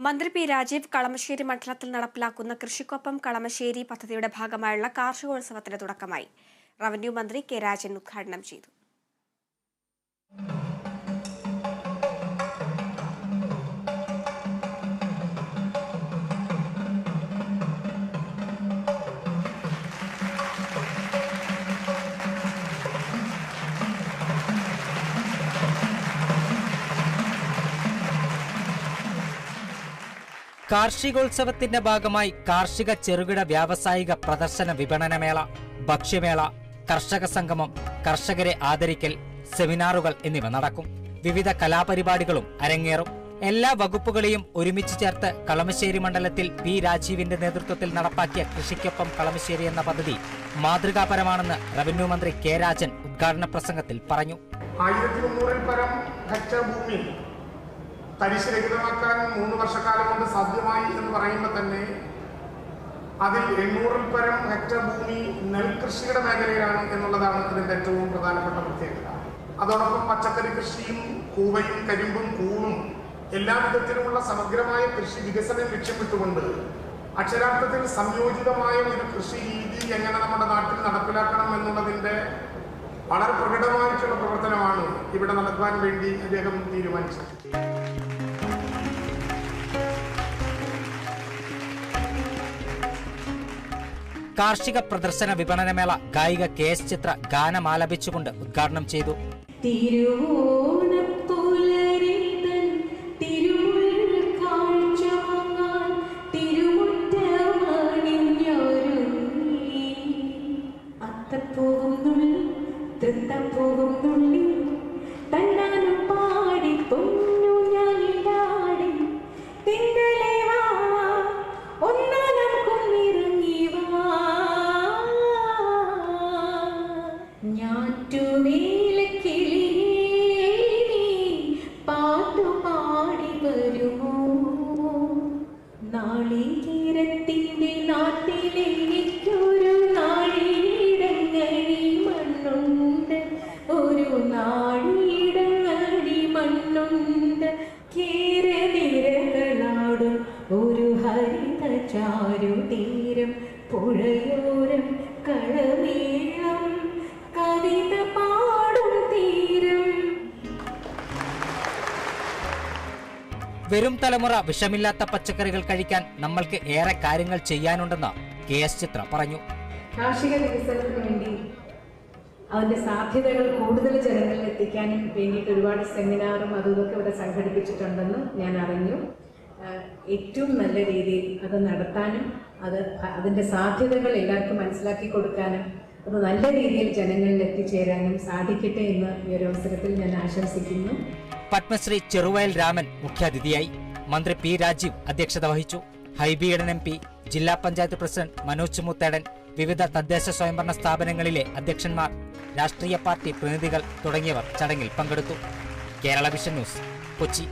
മന്ത്രി പി രാജീവ് കളമശ്ശേരി മണ്ഡലത്തിൽ നടപ്പിലാക്കുന്ന കൃഷിക്കൊപ്പം കളമശ്ശേരി പദ്ധതിയുടെ ഭാഗമായുള്ള കാർഷികോത്സവത്തിന് തുടക്കമായി. റവന്യൂ മന്ത്രി കെ രാജൻ ഉദ്ഘാടനം ചെയ്തു. കാർഷികോത്സവത്തിന്റെ ഭാഗമായി കാർഷിക ചെറുകിട വ്യാവസായിക പ്രദർശന വിപണനമേള ഭക്ഷ്യമേള കർഷക സംഗമം കർഷകരെ ആദരിക്കൽ സെമിനാറുകൾ എന്നിവ നടക്കും. വിവിധ കലാപരിപാടികളും അരങ്ങേറും. എല്ലാ വകുപ്പുകളെയും ഒരുമിച്ച് ചേർത്ത് കളമശ്ശേരി മണ്ഡലത്തിൽ പി രാജീവിന്റെ നേതൃത്വത്തിൽ നടപ്പാക്കിയ കൃഷിക്കൊപ്പം കളമശ്ശേരി എന്ന പദ്ധതി മാതൃകാപരമാണെന്ന് റവന്യൂ മന്ത്രി കെ രാജൻ ഉദ്ഘാടന പ്രസംഗത്തിൽ പറഞ്ഞു. ആയിരത്തി മുന്നൂറിൽ പരം ഹെക്ടർ ഭൂമി തരിശുരഹിതമാക്കാൻ മൂന്ന് വർഷക്കാലം കൊണ്ട് സാധ്യമായി എന്ന് പറയുമ്പോൾ തന്നെ അതിൽ എണ്ണൂറിൽ പരം ഹെക്ടർ ഭൂമി നെൽകൃഷിയുടെ മേഖലയിലാണ് എന്നുള്ളതാണ് ഇതിന്റെ ഏറ്റവും പ്രധാനപ്പെട്ട പ്രത്യേകത. അതോടൊപ്പം പച്ചക്കറി കൃഷിയും കൂവയും കരിമ്പും കൂണും എല്ലാ വിധത്തിലുമുള്ള സമഗ്രമായ കൃഷി വികസനം ലക്ഷ്യമിട്ടുകൊണ്ട് അക്ഷരാർത്ഥത്തിൽ സംയോജിതമായ ഒരു കൃഷി രീതി എങ്ങനെ നമ്മുടെ നാട്ടിൽ നടപ്പിലാക്കണം എന്നുള്ളതിന്റെ വളരെ പ്രകടമായിട്ടുള്ള പ്രവർത്തനമാണ് ഇവിടെ നടത്താൻ വേണ്ടി അദ്ദേഹം തീരുമാനിച്ചത്. കാർഷിക പ്രദർശന വിപണനമേള ഗായിക കെ എസ് ചിത്ര ഗാനമാലപിച്ചുകൊണ്ട് ഉദ്ഘാടനം ചെയ്തു. തിരുവോണപ്പുലരിതൻ തിരുമുൽ കാഴ്ച ചാരുതീരം പുഴയോരം കളമേളം കവിത പാടും തീരം. വരും തലമുറ വിഷമില്ലാത്ത പച്ചക്കറികൾ കഴിക്കാൻ നമ്മൾക്ക് ഏറെ കാര്യങ്ങൾ ചെയ്യാനുണ്ടെന്ന് കെ എസ് ചിത്ര പറഞ്ഞു. കാർഷിക വികസനത്തിന് വേണ്ടി അതിന്റെ സാധ്യതകൾ കൂടുതൽ ജനങ്ങളിൽ എത്തിക്കാനും വേണ്ടിയിട്ട് ഒരുപാട് സെമിനാറും അതും ഇതൊക്കെ ഇവിടെ സംഘടിപ്പിച്ചിട്ടുണ്ടെന്ന് ഞാൻ അറിഞ്ഞു. ഏറ്റവും നല്ല രീതിയിൽ അത് നടത്താനും അത് അതിന്റെ സാധ്യതകൾ എല്ലാവർക്കും മനസ്സിലാക്കി കൊടുക്കാനും അത് നല്ല രീതിയിൽ ജനങ്ങളിൽ എത്തിച്ചേരാനും സാധിക്കട്ടെ എന്ന് ഈ ഒരു അവസരത്തിൽ ഞാൻ ആശംസിക്കുന്നു. പത്മശ്രീ ചെറുവയൽ രാമൻ മുഖ്യാതിഥിയായി മന്ത്രി പി രാജീവ് അധ്യക്ഷത വഹിച്ചു. ഹൈബിയടൻ എം പി ജില്ലാ പഞ്ചായത്ത് പ്രസിഡന്റ് മനോജ് മുത്തേടൻ വിവിധ തദ്ദേശ സ്വയംഭരണ സ്ഥാപനങ്ങളിലെ അധ്യക്ഷന്മാർ രാഷ്ട്രീയ പാർട്ടി പ്രതിനിധികൾ തുടങ്ങിയവർ ചടങ്ങിൽ പങ്കെടുത്തു. Kerala vision news Kochi.